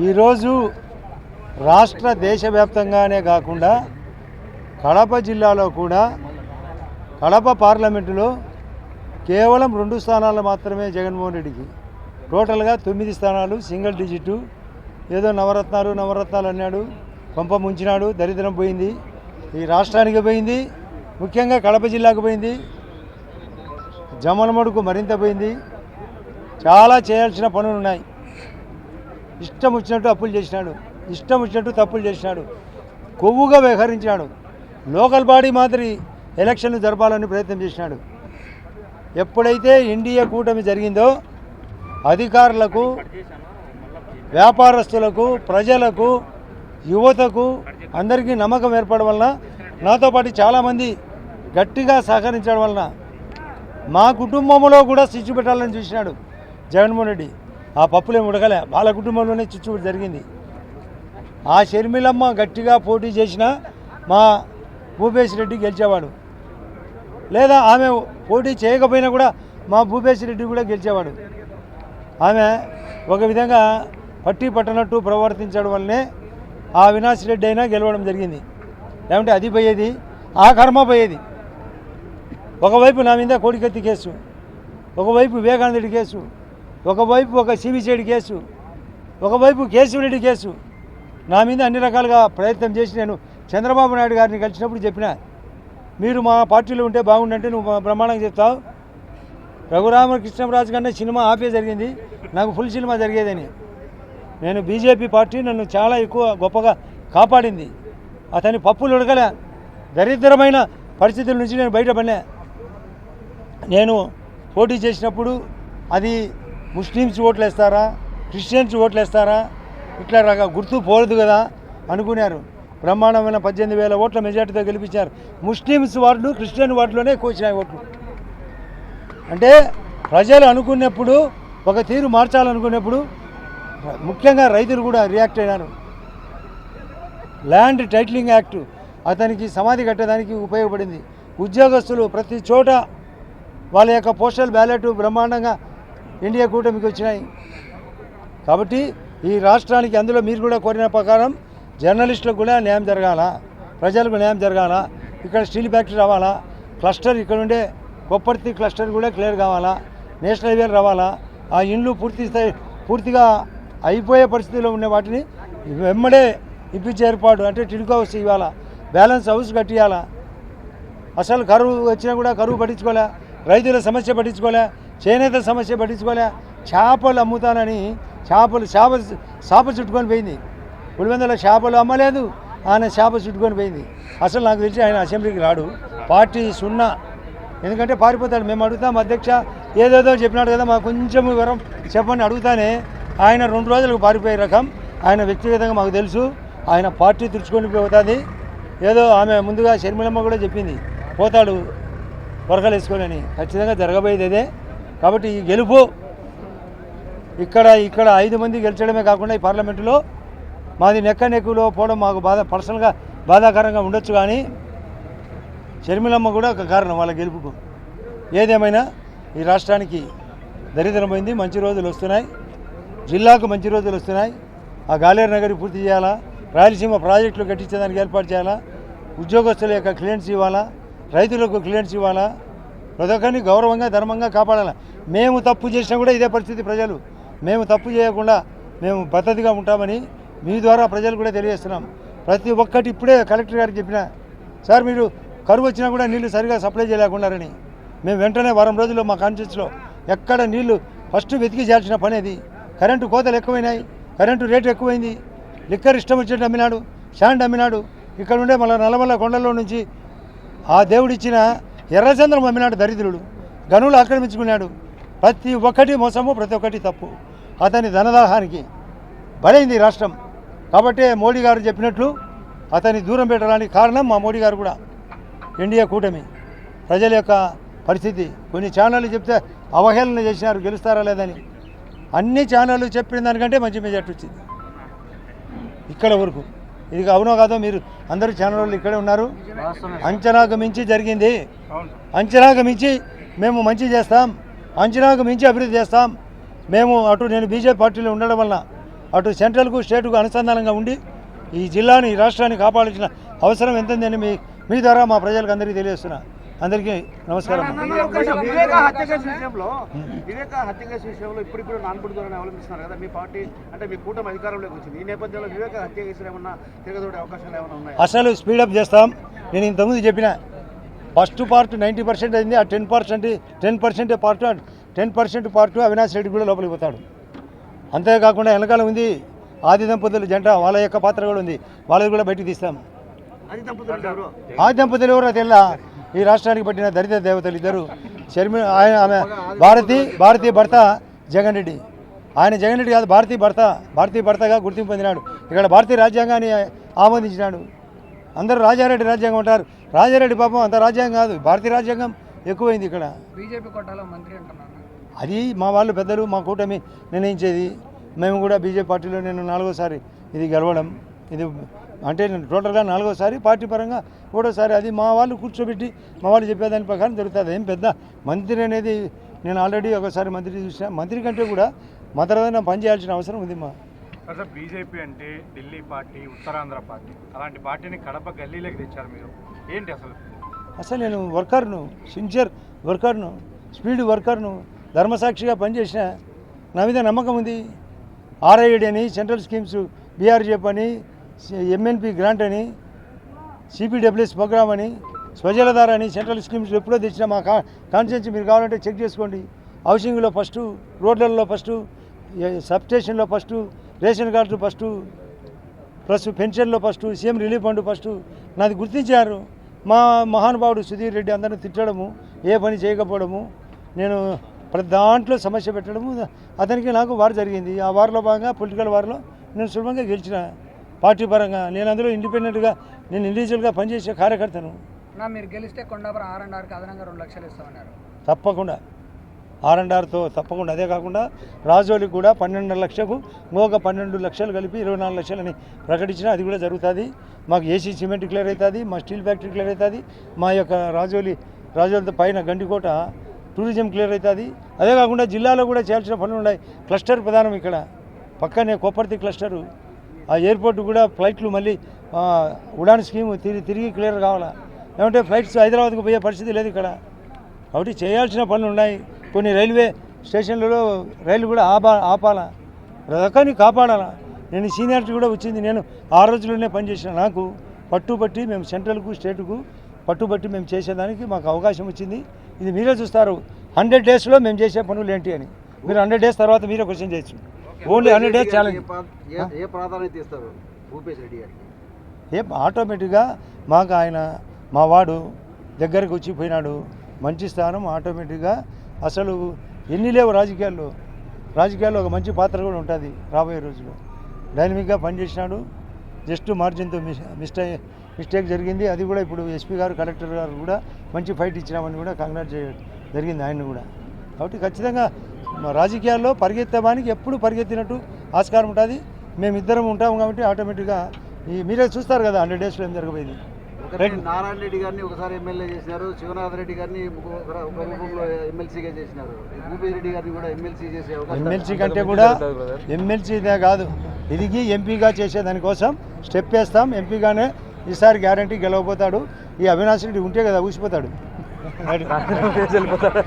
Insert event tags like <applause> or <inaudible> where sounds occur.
ఈరోజు రాష్ట్ర దేశవ్యాప్తంగానే కాకుండా కడప జిల్లాలో కూడా కడప పార్లమెంటులో కేవలం రెండు స్థానాలు మాత్రమే జగన్మోహన్ రెడ్డికి. టోటల్గా తొమ్మిది స్థానాలు సింగిల్ డిజిట్. ఏదో నవరత్నాలు నవరత్నాలు అన్నాడు కొంప ముంచినాడు దరిద్రం పోయింది. ఈ రాష్ట్రానికి పోయింది ముఖ్యంగా కడప జిల్లాకు పోయింది. జమలమడుకు మరింత పోయింది. చాలా చేయాల్సిన పనులు ఉన్నాయి. ఇష్టం వచ్చినట్టు అప్పులు చేసినాడు. ఇష్టం వచ్చినట్టు తప్పులు చేసినాడు. కొవ్వుగా వ్యవహరించినాడు లోకల్ బాడీ మాదిరి ఎలక్షన్లు జరపాలని ప్రయత్నం చేసినాడు. ఎప్పుడైతే ఎన్డీఏ కూటమి జరిగిందో అధికారులకు వ్యాపారస్తులకు ప్రజలకు యువతకు అందరికీ నమ్మకం ఏర్పడడం వలన నాతో పాటు చాలామంది గట్టిగా సహకరించడం వలన మా కుటుంబంలో కూడా చిచ్చు పెట్టాలని చూసినాడు జగన్మోహన్ రెడ్డి. ఆ పప్పులేమి ఉడకలే. వాళ్ళ కుటుంబంలోనే చిచ్చుబడి జరిగింది. ఆ షర్మిలమ్మ గట్టిగా పోటీ చేసిన మా భూపేశ్ రెడ్డి గెలిచేవాడు. లేదా ఆమె పోటీ చేయకపోయినా కూడా మా భూపేశ్ రెడ్డి కూడా గెలిచేవాడు. ఆమె ఒక విధంగా పట్టి పట్టనట్టు ప్రవర్తించడం వల్లనే ఆ అవినాష్ రెడ్డి అయినా గెలవడం జరిగింది. లేకుంటే అది పోయేది ఆ కర్మ పోయేది. ఒకవైపు నా మీద కోడికత్తి కేసు ఒకవైపు వివేకానందుడి కేసు ఒకవైపు ఒక సిబిసిఐడి కేసు ఒకవైపు కేశవరెడ్డి కేసు. నా మీద అన్ని రకాలుగా ప్రయత్నం చేసి నేను చంద్రబాబు నాయుడు గారిని కలిసినప్పుడు చెప్పిన మీరు మా పార్టీలో ఉంటే బాగుండంటే నువ్వు బ్రహ్మాండంగా చెప్తావు రఘురామకృష్ణరాజు కన్నా సినిమా ఆపే జరిగింది నాకు ఫుల్ సినిమా జరిగేదని. నేను బీజేపీ పార్టీ నన్ను చాలా ఎక్కువ గొప్పగా కాపాడింది. అతని పప్పులు ఉడకలే దరిద్రమైన పరిస్థితుల నుంచి నేను బయటపడినా. నేను పోటీ చేసినప్పుడు అది ముస్లిమ్స్ ఓట్లు వేస్తారా క్రిస్టియన్స్ ఓట్లు వేస్తారా ఇట్లా రక గుర్తు పోలేదు కదా అనుకున్నారు. బ్రహ్మాండమైన పద్దెనిమిది వేల ఓట్ల మెజార్టీతో గెలిపించారు. ముస్లిమ్స్ వార్డు క్రిస్టియన్ వార్డులోనే ఎక్కువ వచ్చినాయి ఓట్లు. అంటే ప్రజలు అనుకున్నప్పుడు ఒక తీరు మార్చాలనుకున్నప్పుడు ముఖ్యంగా రైతులు కూడా రియాక్ట్ అయినారు. ల్యాండ్ టైటిలింగ్ యాక్ట్ అతనికి సమాధి కట్టడానికి ఉపయోగపడింది. ఉద్యోగస్తులు ప్రతి చోట వాళ్ళ యొక్క పోస్టల్ బ్యాలెట్ బ్రహ్మాండంగా ఇండియా కూటమికి వచ్చినాయి. కాబట్టి ఈ రాష్ట్రానికి అందులో మీరు కూడా కోరిన ప్రకారం జర్నలిస్టులకు కూడా న్యాయం జరగాల? ప్రజలకు న్యాయం జరగాల? ఇక్కడ స్టీల్ ఫ్యాక్టరీ రావాలా? క్లస్టర్ ఇక్కడ ఉండే కొప్పర్తి క్లస్టర్ కూడా క్లియర్ కావాలా? నేషనల్ హైవేలు రావాలా? ఆ ఇండ్లు పూర్తి స్థాయి పూర్తిగా అయిపోయే పరిస్థితిలో ఉన్న వాటిని వెమ్మడే ఇప్పించే ఏర్పాటు అంటే టిడ్కో హౌస్ ఇవ్వాలా? బ్యాలెన్స్ హౌస్ కట్టియాలా? అసలు కరువు వచ్చినా కూడా కరువు పట్టించుకోలే. రైతుల సమస్య పట్టించుకోలే. చేనేత సమస్య పట్టించుకోలే. చేపలు అమ్ముతానని చేపలు చేప చేప చుట్టుకొని పోయింది. పులివెందులో చేపలు అమ్మలేదు. ఆయన చేప చుట్టుకొని పోయింది. అసలు నాకు తెలిసి ఆయన అసెంబ్లీకి రాడు. పార్టీ సున్నా. ఎందుకంటే పారిపోతాడు. మేము అడుగుతాం అధ్యక్ష ఏదేదో చెప్పినాడు కదా మాకు కొంచెం వివరం చెప్పండి అడుగుతానే. ఆయన రెండు రోజులకు పారిపోయే రకం. ఆయన వ్యక్తిగతంగా మాకు తెలుసు. ఆయన పార్టీ తుడుచుకొని పోతుంది. ఏదో ఆమె ముందుగా షర్మిలమ్మ కూడా చెప్పింది. పోతాడు వరకలు వేసుకోనని ఖచ్చితంగా జరగబోయేది అదే. కాబట్టి ఈ గెలుపు ఇక్కడ ఇక్కడ ఐదు మంది గెలిచడమే కాకుండా ఈ పార్లమెంటులో మాది నెక్క నెక్కులో పోవడం మాకు బాధ పర్సనల్గా బాధాకరంగా ఉండొచ్చు కానీ షర్మిలమ్మ కూడా ఒక కారణం వాళ్ళ గెలుపుకు. ఏదేమైనా ఈ రాష్ట్రానికి దరిద్రమైంది మంచి రోజులు వస్తున్నాయి జిల్లాకు మంచి రోజులు వస్తున్నాయి. ఆ గాలేరు నగరి పూర్తి చేయాలా? రాయలసీమ ప్రాజెక్టులు కట్టించేదానికి ఏర్పాటు చేయాలా? ఉద్యోగస్తుల యొక్క క్లియరెన్స్ ఇవ్వాలా? రైతులకు క్లియరెన్స్ ఇవ్వాలా? ప్రతి ఒక్కరిని గౌరవంగా ధర్మంగా కాపాడాలి? మేము తప్పు చేసినా కూడా ఇదే పరిస్థితి ప్రజలు. మేము తప్పు చేయకుండా మేము పద్ధతిగా ఉంటామని మీ ద్వారా ప్రజలు కూడా తెలియజేస్తున్నాం. ప్రతి ఒక్కటి ఇప్పుడే కలెక్టర్ గారికి చెప్పిన సార్ మీరు కరువు వచ్చినా కూడా నీళ్ళు సరిగా సప్లై చేయలేకున్నారని మేము వెంటనే వారం రోజుల్లో మా కాన్షియస్లో ఎక్కడ నీళ్ళు ఫస్ట్ వెతికి చేయాల్సిన పని అది. కరెంటు కోతలు ఎక్కువైనాయి కరెంటు రేటు ఎక్కువైంది. లిక్కర్ ఇష్టం వచ్చినట్టు అమ్మినాడు శాండ్ అమ్మినాడు ఇక్కడ ఉండే మళ్ళీ నల్లమల్ల కొండల్లో నుంచి ఆ దేవుడిచ్చిన ఎర్రచంద్రం అమ్మినాడు దరిద్రుడు. గనులు ఆక్రమించుకున్నాడు. ప్రతి ఒక్కటి మోసము ప్రతి ఒక్కటి తప్పు. అతని ధనదాహానికి బలైంది రాష్ట్రం. కాబట్టి మోడీ గారు చెప్పినట్లు అతన్ని దూరం పెట్టడానికి కారణం మా మోడీ గారు కూడా. ఇండియా కూటమి. ప్రజల యొక్క పరిస్థితి. కొన్ని ఛానళ్ళు చెప్తే అవహేళన చేసినారు గెలుస్తారా లేదని. అన్ని ఛానళ్ళు చెప్పిన దానికంటే మంచి మెజార్టీ వచ్చింది. ఇక్కడ వరకు. ఇది అవునో కాదో మీరు అందరూ ఛానల్ వాళ్ళు ఇక్కడే ఉన్నారు. అంచనాకు మించి జరిగింది. అంచనాకు మించి మేము మంచి చేస్తాం. అంచనాకు మించి అభివృద్ధి చేస్తాం. మేము అటు నేను బీజేపీ పార్టీలో ఉండడం వలన అటు సెంట్రల్కు స్టేట్కు అనుసంధానంగా ఉండి ఈ జిల్లాని ఈ రాష్ట్రాన్ని కాపాడాల్సిన అవసరం ఎంతుందని మీ మీ ద్వారా మా ప్రజలకు అందరికీ తెలియజేస్తున్నా. అందరికీ నమస్కారం వివేక హత్య కేసు విషయంలో వివేక హత్య కేసు విషయంలో ఇప్పుడిప్పుడు నాన్పుడి ధోరణి అవలంబిస్తున్నారు కదా మీ పార్టీ అంటే మీ కూటమి అధికారంలోకి వచ్చింది. ఈ నేపథ్యంలో వివేక హత్య కేసులు ఏమన్నా తిరగదోడే అవకాశాలు ఏమైనా ఉన్నాయి? అసలు స్పీడప్ చేస్తాం. నేను ఇంతకుముందు చెప్పిన ఫస్ట్ పార్ట్ నైంటీ పర్సెంట్ అయింది ఆ ten percent ten percent part ten percent part Avinash Reddy కూడా లోపలికి పోతాడు. అంతేకాకుండా వెనకాల ఉంది ఆది దంపతుల జంట వాళ్ళ యొక్క పాత్ర కూడా ఉంది. వాళ్ళది కూడా బయటికి తీస్తాం. అది దంపతులు ఎవరు? ఆది దంపతులు ఎవరో తెల్ల ఈ రాష్ట్రానికి పట్టిన దరిద్ర దేవతలు ఇద్దరు షర్మి ఆయన ఆమె భారతి భారతీయ భర్త జగన్ రెడ్డి. ఆయన జగన్ రెడ్డి కాదు భారతీయ భర్త భారతీయ భర్తగా గుర్తింపు పొందినాడు. ఇక్కడ భారతీయ రాజ్యాంగాన్ని ఆమోదించినాడు. అందరూ రాజారెడ్డి రాజ్యాంగం అంటారు. రాజారెడ్డి పాపం అంత రాజ్యాంగం కాదు భారతీయ రాజ్యాంగం ఎక్కువైంది ఇక్కడ. బీజేపీ మంత్రి అది మా వాళ్ళు పెద్దలు మా కూటమి నిర్ణయించేది. మేము కూడా బీజేపీ పార్టీలో నేను నాలుగోసారి ఇది గెలవడం ఇది అంటే నేను టోటల్గా నాలుగోసారి పార్టీ పరంగా మూడోసారి అది మా వాళ్ళు కూర్చోబెట్టి మా వాళ్ళు చెప్పేదాని ప్రకారం జరుగుతుంది. ఏం పెద్ద మంత్రి అనేది నేను ఆల్రెడీ ఒకసారి మంత్రి చూసిన మంత్రి కంటే కూడా మతరమైన పని చేయాల్సిన అవసరం ఉంది మా. అసలు బీజేపీ అంటే ఢిల్లీ పార్టీ ఉత్తరాంధ్ర పార్టీ అలాంటి పార్టీని కడప గల్లీలోకి తెచ్చారు మీరు. ఏంటి అసలు? అసలు నేను వర్కర్ను సిన్సియర్ వర్కర్ను స్పీడ్ వర్కర్ను ధర్మసాక్షిగా పనిచేసిన నా మీద నమ్మకం ఉంది. ఆర్ఐడి అని సెంట్రల్ స్కీమ్స్ బీఆర్జేప్ అని ఎంఎన్పి గ్రాంట్ అని సిపిడబ్ల్యూఎస్ ప్రోగ్రామ్ అని స్వజలధార అని సెంట్రల్ స్కీమ్స్ ఎప్పుడో తెచ్చిన మా కా కాన్స్టిట్యూన్సీ మీరు కావాలంటే చెక్ చేసుకోండి. హౌసింగ్లో ఫస్ట్ రోడ్లలో ఫస్ట్ సబ్ స్టేషన్లో first ration card first plus పెన్షన్లో first CM relief fund first నాది గుర్తించారు మా మహానుభావుడు సుధీర్ రెడ్డి అందరిని తిట్టడము ఏ పని చేయకపోవడము నేను ప్రతి దాంట్లో సమస్య పెట్టడము అతనికి నాకు వారు జరిగింది. ఆ వారిలో భాగంగా పొలిటికల్ వారిలో నేను సులభంగా గెలిచిన. పార్టీ పరంగా నేను అందులో ఇండిపెండెంట్గా నేను ఇండివిజువల్గా పనిచేసే కార్యకర్తను. మీరు గెలిస్తే కొండాపురం ఆర్ అండ్ ఆర్కి అదనంగా రెండు లక్షలు ఇస్తామన్నారు. తప్పకుండా. ఆర్ అండ్ ఆర్తో తప్పకుండా. అదే కాకుండా రాజోలికి కూడా పన్నెండు లక్షలకు ఇంకొక పన్నెండు లక్షలు కలిపి ఇరవై నాలుగు లక్షలని ప్రకటించిన అది కూడా జరుగుతుంది. మాకు ఏసీ సిమెంట్ క్లియర్ అవుతుంది మా స్టీల్ ఫ్యాక్టరీ క్లియర్ అవుతుంది మా యొక్క రాజోలి రాజోలితో పైన గండికోట టూరిజం క్లియర్ అవుతుంది. అదే కాకుండా జిల్లాలో కూడా చేయాల్సిన పనులు ఉన్నాయి. క్లస్టర్ ప్రధానం ఇక్కడ. పక్కనే కొప్పర్తి క్లస్టరు. ఆ ఎయిర్పోర్ట్ కూడా ఫ్లైట్లు మళ్ళీ ఉడాన్ స్కీమ్ తిరిగి తిరిగి క్లియర్ కావాలా? ఏమంటే ఫ్లైట్స్ హైదరాబాద్కు పోయే పరిస్థితి లేదు ఇక్కడ. కాబట్టి చేయాల్సిన పనులు ఉన్నాయి. కొన్ని రైల్వే స్టేషన్లలో రైలు కూడా ఆపా ఆపాలా? రకాన్ని కాపాడాలా? నేను సీనియారిటీ కూడా వచ్చింది. నేను ఆ రోజుల్లోనే పనిచేసిన నాకు. పట్టుబట్టి మేము సెంట్రల్కు స్టేట్కు పట్టుబట్టి మేము చేసేదానికి మాకు అవకాశం వచ్చింది. ఇది మీరే చూస్తారు. హండ్రెడ్ డేస్లో మేము చేసే పనులు ఏంటి అని. మీరు హండ్రెడ్ డేస్ తర్వాత మీరే క్వశ్చన్ చేయొచ్చు. ఓన్లీ హండ్రెడ్ డేస్ ఛాలెంజ్ ఏ ప్రా- ఏ- ఏ ప్రాధాన్యత ఇస్తారు భూపేష్ రెడ్డి గారికి? ఏం ఆటోమేటిక్గా మాకు ఆయన మా వాడు దగ్గరకు వచ్చి పోయినాడు. మంచి స్థానం ఆటోమేటిక్గా అసలు ఎన్ని లేవు రాజకీయాల్లో. రాజకీయాల్లో ఒక మంచి పాత్ర కూడా ఉంటుంది రాబోయే రోజుల్లో. డైనమిక్గా పనిచేసినాడు. జస్ట్ మార్జిన్తో మిస్ మిస్టే మిస్టేక్ జరిగింది. అది కూడా ఇప్పుడు ఎస్పీ గారు కలెక్టర్ గారు కూడా మంచి ఫైట్ ఇచ్చినామని కూడా కంగ్రాట్ చేయడం జరిగింది ఆయన కూడా. కాబట్టి ఖచ్చితంగా రాజకీయాల్లో పరిగెత్తడానికి ఎప్పుడు పరిగెత్తినట్టు ఆస్కారం ఉంటుంది. మేమిద్దరం ఉంటాం కాబట్టి ఆటోమేటిక్గా ఈ మీరే చూస్తారు కదా హండ్రెడ్ డేస్లో ఏం జరగబోయేది. నారాయణ రెడ్డి గారిని ఒకసారి ఎమ్మెల్యే చేసినారు. శివనాథ్ రెడ్డి గారిని ఒక ఒక రూపంలో ఎమ్మెల్సీగా చేసినారు. భూపేష్ రెడ్డి గారిని కూడా ఎమ్మెల్సీ చేసే ఎమ్మెల్సీ కంటే కూడా ఎమ్మెల్సీదే కాదు. ఎదిగి ఎంపీగా చేసే దానికోసం స్టెప్ వేస్తాం. ఎంపీగానే ఈసారి గ్యారంటీ గెలవబోతాడు. ఈ అవినాష్ రెడ్డి ఉంటే కదా ఊసిపోతాడు. <laughs> వెళ్ళిపోతారు